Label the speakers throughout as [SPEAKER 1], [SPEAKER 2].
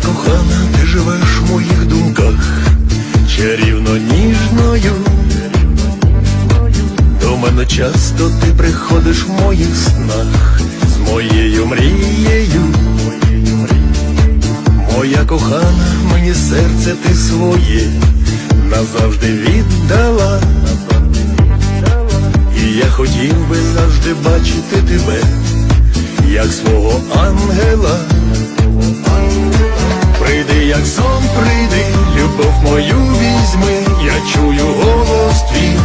[SPEAKER 1] кохана, ти живеш в моїх думках, чарівно ніжною. До мене часто ти приходиш в моїх снах з моєю мрією. Моя кохана, мені серце ти своє назавжди віддала. І я хотів би завжди бачити тебе, як свого ангела. Як сон, прийди, любов мою візьми, я чую голос твій.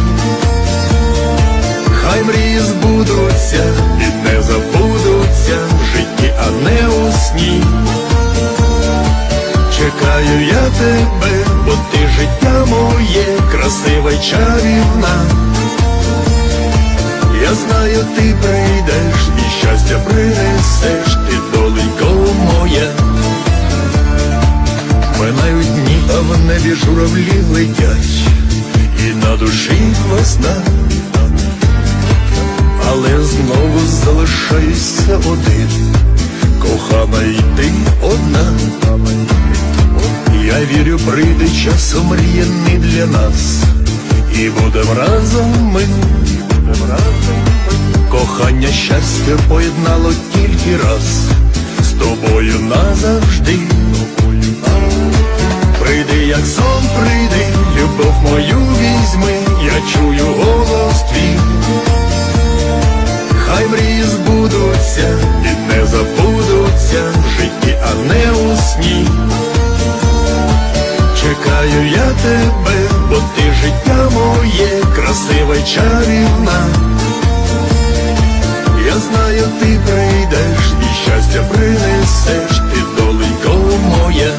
[SPEAKER 1] Хай мрії збудуться і не забудуться в житті, а не у сні. Чекаю я тебе, бо ти життя моє, красива й чарівна. Я знаю, ти прийдеш і щастя принесеш, Минають дні, а в небі журавлі летять, і на душі весна, але знову залишаюся один, кохана й ти одна. Я вірю, прийде час омріяний для нас, і будем разом ми. Кохання щастя поєднало тільки раз з тобою назавжди. Чекаю я тебе, бо ти життя моє, красива чарівна. Я знаю, ти прийдеш і щастя принесеш, ти доленько моя.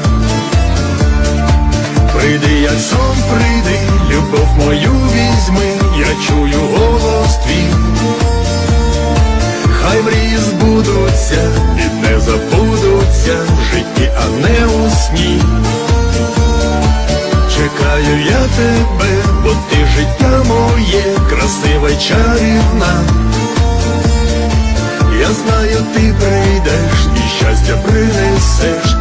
[SPEAKER 1] Прийди, як сон, прийди, любов мою візьми, я чую голос твій. Хай мрії збудуться і не забудуться тебе, бо ти життя моє, красива чарівна. Я знаю, ти прийдеш і щастя принесеш.